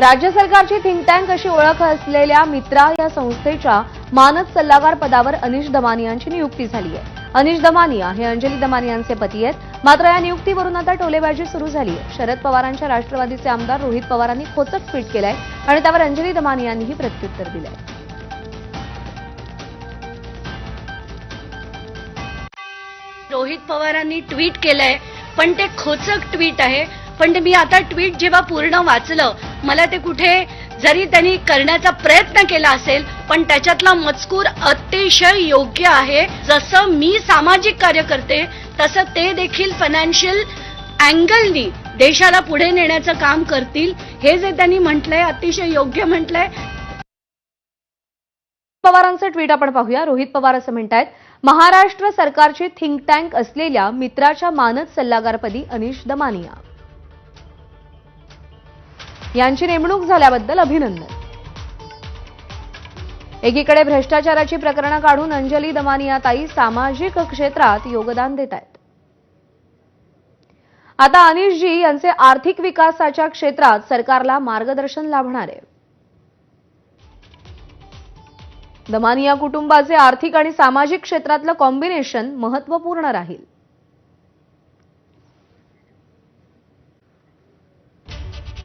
राज्य सरकारची think tank अशी ओळख असलेल्या मित्रा या संस्थेच्या मानद सल्लागार पदावर अनिश दमानियांची नियुक्ती झाली आहे. अनिश दमानिया हे अंजली दमानियांचे पती आहेत. मात्र या नियुक्तीवरून आता टोलेबाजी सुरू झाली आहे. शरद पवारांच्या राष्ट्रवादीचे आमदार रोहित पवारांनी खोचक ट्विट केलंय आणि त्यावर अंजली दमानियांनीही प्रत्युत्तर दिलंय. रोहित पवारांनी ट्विट केलंय पण ते खोचक ट्विट आहे. पण ते मी आता ट्विट जेव्हा पूर्ण वाचलं मला ते कुठे जरी त्यांनी करण्याचा प्रयत्न केला असेल पण त्याच्यातला मजकूर अतिशय योग्य आहे. जसं मी सामाजिक कार्य करते तसं ते देखील फायनान्शियल अँगलनी देशाला पुढे नेण्याचं काम करतील. हे जे त्यांनी म्हटलंय अतिशय योग्य म्हटलंय. पवारांचं ट्विट आपण पाहूया. रोहित पवार असं म्हणतायत महाराष्ट्र सरकारची थिंक टँक असलेल्या मित्राच्या मानद सल्लागारपदी अनिश दमानिया. यांची नेमणूक झाल्याबद्दल अभिनंदन. एकीकडे भ्रष्टाचाराची प्रकरणं काढून अंजली दमानिया ताई सामाजिक क्षेत्रात योगदान देत आहेत आता अनिशजी यांचे आर्थिक विकासाच्या क्षेत्रात सरकारला मार्गदर्शन लाभणार. आहे दमानिया कुटुंबाचे आर्थिक आणि सामाजिक क्षेत्रातलं कॉम्बिनेशन महत्त्वपूर्ण राहील.